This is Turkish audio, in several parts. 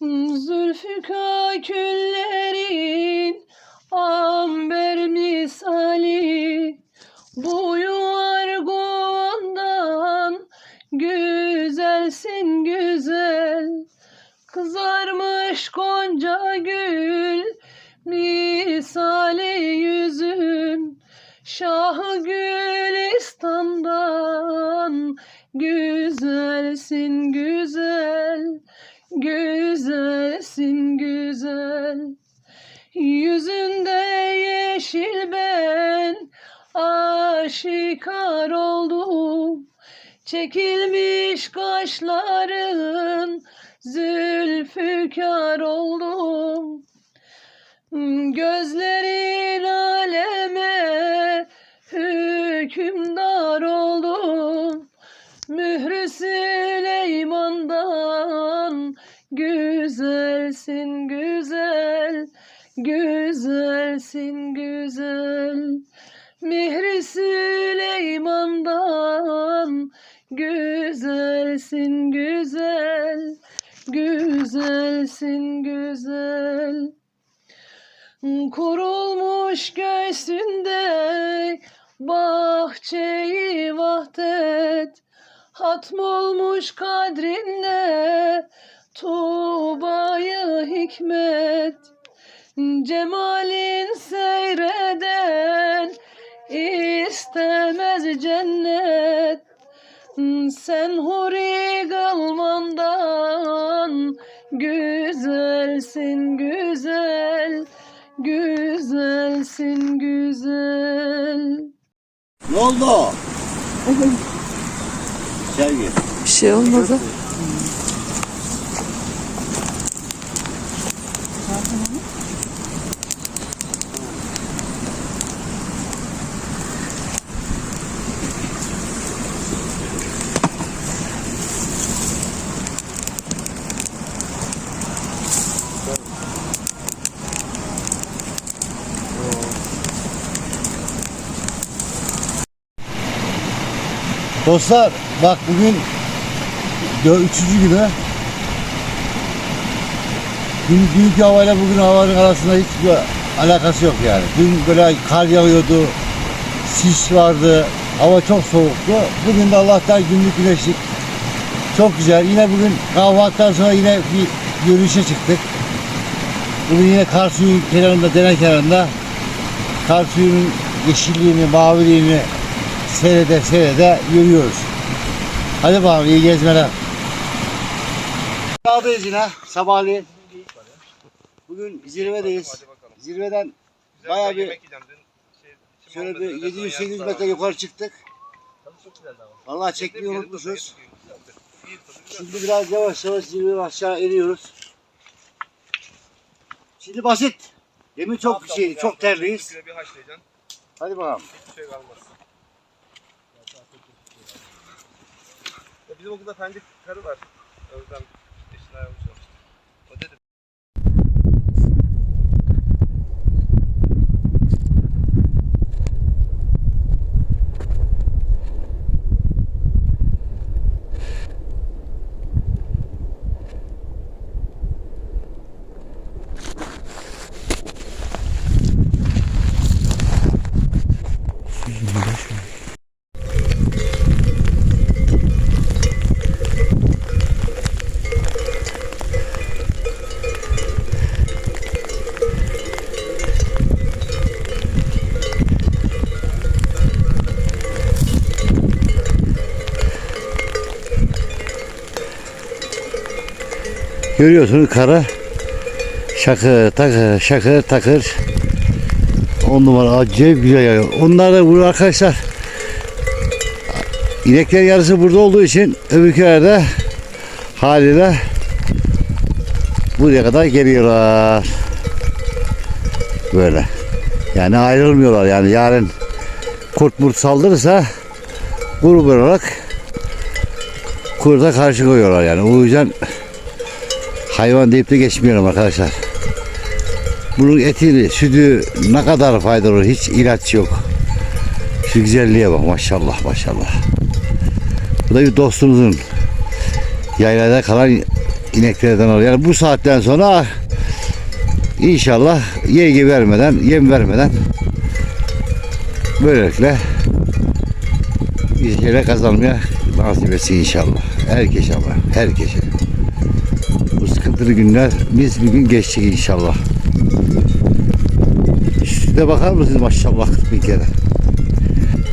Zülfika küllerin amber misali. Bu yuvar güzelsin güzel. Kızarmış gonca gül misali yüzün. Şahı Gülistan'dan güzelsin güzel Güzelsin güzel. Yüzünde yeşil ben aşikar oldum. Çekilmiş kaşların zülfikar oldum. Gözlerin güzelsin güzel Güzelsin güzel. Mihri Süleyman'dan güzelsin güzel Güzelsin güzel. Kurulmuş göğsünde bahçeyi vahdet Hatm olmuş kadrinle Tuğba'yı hikmet Cemalin seyreden istemez cennet Sen huri kalmandan güzelsin güzel Güzelsin güzel Ne oldu? Sevgi. Bir şey olmadı. Dostlar bak bugün üçüncü günü. Dün, dünkü havayla bugün havanın arasında hiçbir alakası yok yani. Dün böyle kar yağıyordu, sis vardı, hava çok soğuktu. Bugün de Allah'tan günlük güneşlik. Çok güzel. Yine bugün kahvaltıdan sonra yine bir yürüyüşe çıktık. Bugün yine kar suyu kenarında, dere kenarında kar suyunun yeşilliğini, maviliğini seyrede seyrede yürüyoruz. Hadi bakalım iyi gezmeler. Dağdayız yine sabahleyin. Bugün zirvedeyiz. Zirveden Bayağı bir- şöyle bir öğleden sonra 700-800 yarın metre yukarı çıktık. Vallahi çekmeyi unutmuşuz. Şimdi biraz yavaş yavaş zirveye aşağı iniyoruz. Şimdi basit. Demin çok bir şeydi, çok terliyiz. Hadi bakalım. Hiçbir şey kalmaz. Bizim okulda pendik karı var. Yüzden eşine ayarlamış Görüyorsunuz kara. Şakır takır şakır takır. On numara acayip güzel yağıyor. Onlar da burada arkadaşlar. İnekler yarısı burada olduğu için öbürkülerde haliyle buraya kadar geliyorlar. Böyle. Yani ayrılmıyorlar yani yarın kurt murt saldırırsa grup olarak kurda karşı koyuyorlar yani. O yüzden hayvan deyip de geçmiyorum arkadaşlar. Bunun eti, sütü ne kadar faydalı hiç ilaç yok. Şu güzelliğe bak maşallah maşallah. Bu da bir dostumuzun yaylada kalan ineklerden alıyor. Yani bu saatten sonra inşallah yegi vermeden, yem vermeden böylelikle bir şeyler kazanmaya nasip etsin inşallah. Herkese ama, herkese. Sıkıntılı günler biz bir gün geçtik inşallah. Üstüne bakar mısınız maşallah bir kere.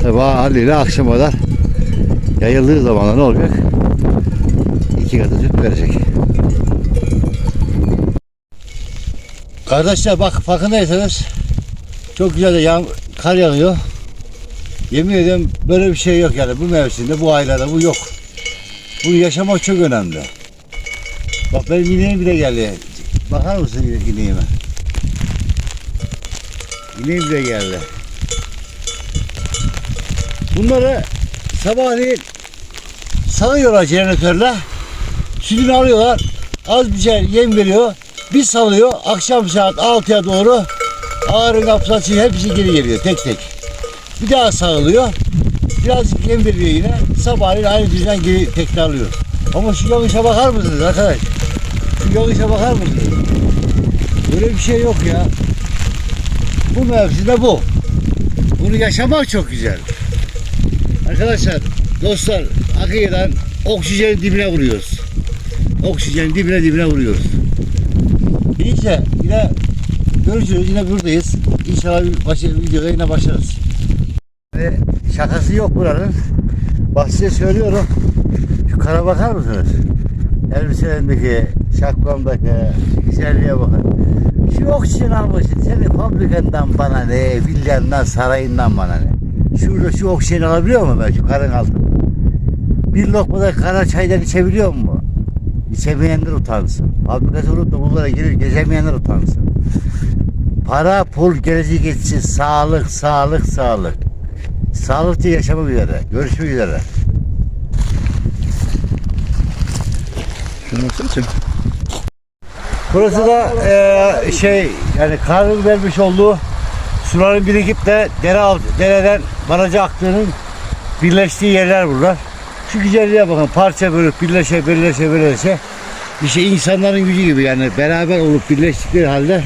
Tabi haliyle akşama kadar yayıldığı zaman ne olacak? İki katı süt verecek. Kardeşler bak farkındaysanız çok güzel de yağ, kar yağıyor. Yemin ediyorum böyle bir şey yok yani bu mevsimde bu aylarda bu yok. Bunu yaşamak çok önemli. Bak benim ineğim bile geldi. Bakar mısın ineğime? İneğim bile geldi. Bunları sabahleyin salıyorlar jeneratörle. Sütünü alıyorlar. Az bir şey yem veriyor. Bir salıyor. Akşam saat 6'ya doğru ağırın kapısı açıyor. Hepsi geri geliyor tek tek. Bir daha sağlıyor. Birazcık yem veriyor yine. Sabahleyin aynı düzen geri tekrarlıyor. Ama şu yağışa bakar mısınız arkadaş? Şu yağışa bakar mısınız? Böyle bir şey yok ya. Bu mevsimde bu. Bunu yaşamak çok güzel. Arkadaşlar, dostlar, hakikaten oksijenin dibine vuruyoruz. Oksijenin dibine dibine vuruyoruz. Neyse, yine görüşürüz, yine buradayız. İnşallah başka bir videoda yine başlarız. Şakası yok buranın. Size söylüyorum. Şu kara bakar mısınız? Elbiselerimdeki, şapkamdaki güzelliğe bakın. Şu oksijen almışsın. Senin fabrikandan bana ne, villandan, sarayından bana ne. Şurada şu oksijeni alabiliyor mu ben şu karın altında? Bir lokmada kara çaydan içebiliyor mu? İçemeyenler utansın. Fabrikası olup da bunlara girir gezemeyenler utansın. Para, pul, geleceği geçsin. Sağlık, sağlık, sağlık. Sağlıklı yaşamak üzere. Görüşmek üzere. Şunu nasıl Burası da eee, şey yani karın vermiş olduğu suların birikip de dere, alt- dereden baraja aktığının birleştiği yerler buralar. Şu güzelliğe bakın parça bölüp birleşe birleşe birleşe işte insanların gücü gibi yani beraber olup birleştikleri halde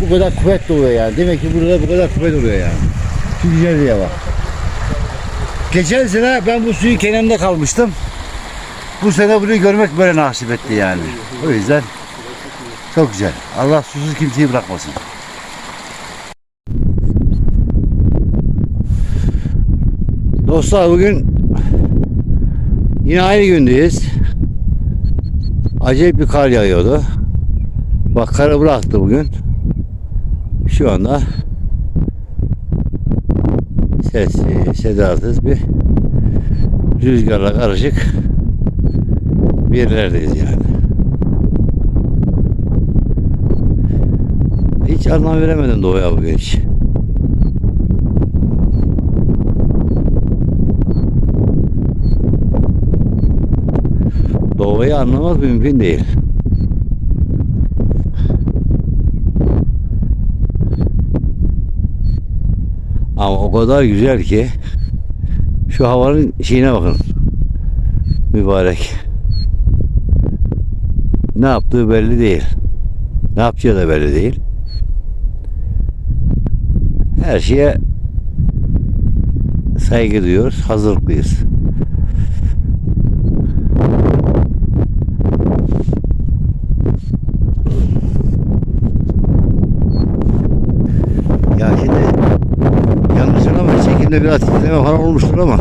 bu kadar kuvvet doğuyor yani. Demek ki burada bu kadar kuvvet oluyor yani. Şu güzelliğe bak. Geçen sene ben bu suyun kenarında kalmıştım. Bu sene burayı görmek böyle nasip etti yani. O yüzden çok güzel. Allah susuz kimseyi bırakmasın. Dostlar bugün yine aynı gündeyiz. Acayip bir kar yağıyordu. Bak karı bıraktı bugün. Şu anda sessiz, sedasız bir rüzgarla karışık bir yerlerdeyiz yani. Hiç anlam veremedim doğuya bugün hiç. Doğayı anlamak mümkün değil. Ama o kadar güzel ki şu havanın şeyine bakın. Mübarek. Ne yaptığı belli değil. Ne yapacağı da belli değil. Her şeye saygı duyuyoruz, hazırlıklıyız. Ya şimdi yanlış anlama çekimde biraz titreme falan olmuştur ama